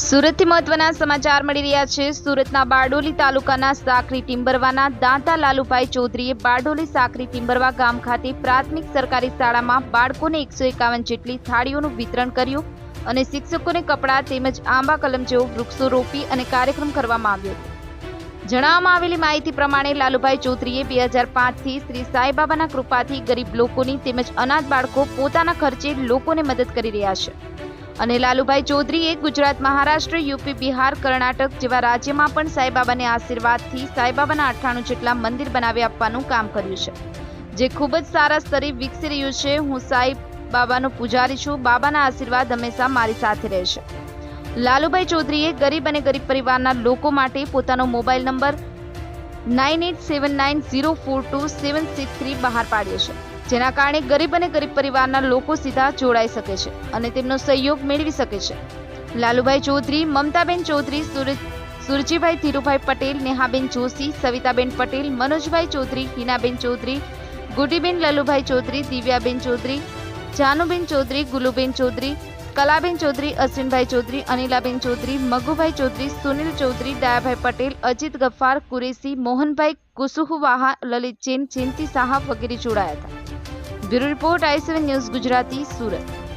સુરતથી મહત્વના સમાચાર મળી રહ્યા છે. સુરતના બારડોલી તાલુકાના સાકરી ટિમ્બરવાના દાંતા લાલુભાઈ ચૌધરીએ બારડોલી સાકરી ટિમ્બરવા ગામ ખાતે પ્રાથમિક સરકારી શાળામાં બાળકોને એકસો એકાવન જેટલી થાળીઓનું વિતરણ કર્યું અને શિક્ષકોને કપડાં તેમજ આંબા કલમ જેવો વૃક્ષો રોપી અને કાર્યક્રમ કરવામાં આવ્યો જણાવવામાં આવેલી માહિતી પ્રમાણે લાલુભાઈ ચૌધરીએ બે હજાર પાંચથી શ્રી સાંઈબાબાના કૃપાથી ગરીબ લોકોની તેમજ અનાથ બાળકો પોતાના ખર્ચે લોકોને મદદ કરી રહ્યા છે. અને લાલુભાઈ ચૌધરીએ ગુજરાત મહારાષ્ટ્ર, યુપી, બિહાર, કર્ણાટક જેવા રાજ્યમાં પણ સાંઈબાબાને આશીર્વાદથી સાંઈબાબાના અઠ્ઠાણું જેટલા મંદિર બનાવી આપવાનું કામ કર્યું છે. જે ખૂબ જ સારા સ્તરે વિકસી રહ્યું છે. હું સાંઈ બાબાનો પૂજારી છું. બાબાના આશીર્વાદ હંમેશા મારી સાથે રહેશે. લાલુભાઈ ચૌધરીએ ગરીબ અને ગરીબ પરિવારના લોકો માટે પોતાનો mobile number nine eight seven nine zero four two seven six three બહાર પાડ્યો છે જેના કારણે ગરીબ અને ગરીબ પરિવારના લોકો સીધા જોડાઈ શકે છે અને તેમનો સહયોગ મેળવી શકે છે લાલુભાઈ ચૌધરી મમતાબેન ચૌધરી સુરજ સુરજીભાઈ ધીરુભાઈ પટેલ નેહાબેન જોશી સવિતાબેન પટેલ મનોજભાઈ ચૌધરી હિનાબેન ચૌધરી ગુડીબેન લલુભાઈ ચૌધરી દિવ્યાબેન ચૌધરી જાનુબેન ચૌધરી ગુલુબેન ચૌધરી કલાબેન ચૌધરી, અશ્વિનભાઈ ચૌધરી, અનિલાબેન ચૌધરી, મગુભાઈ ચૌધરી, સુનિલ ચૌધરી, દયાભાઈ પટેલ, અજીત ગફ્ફાર, કુરેશી, મોહનભાઈ કુસુહવાહા લલિત જૈન જયંતિ સાહા વગેરે જોડાયા હતા. Bureau report I news Gujarati, Surat.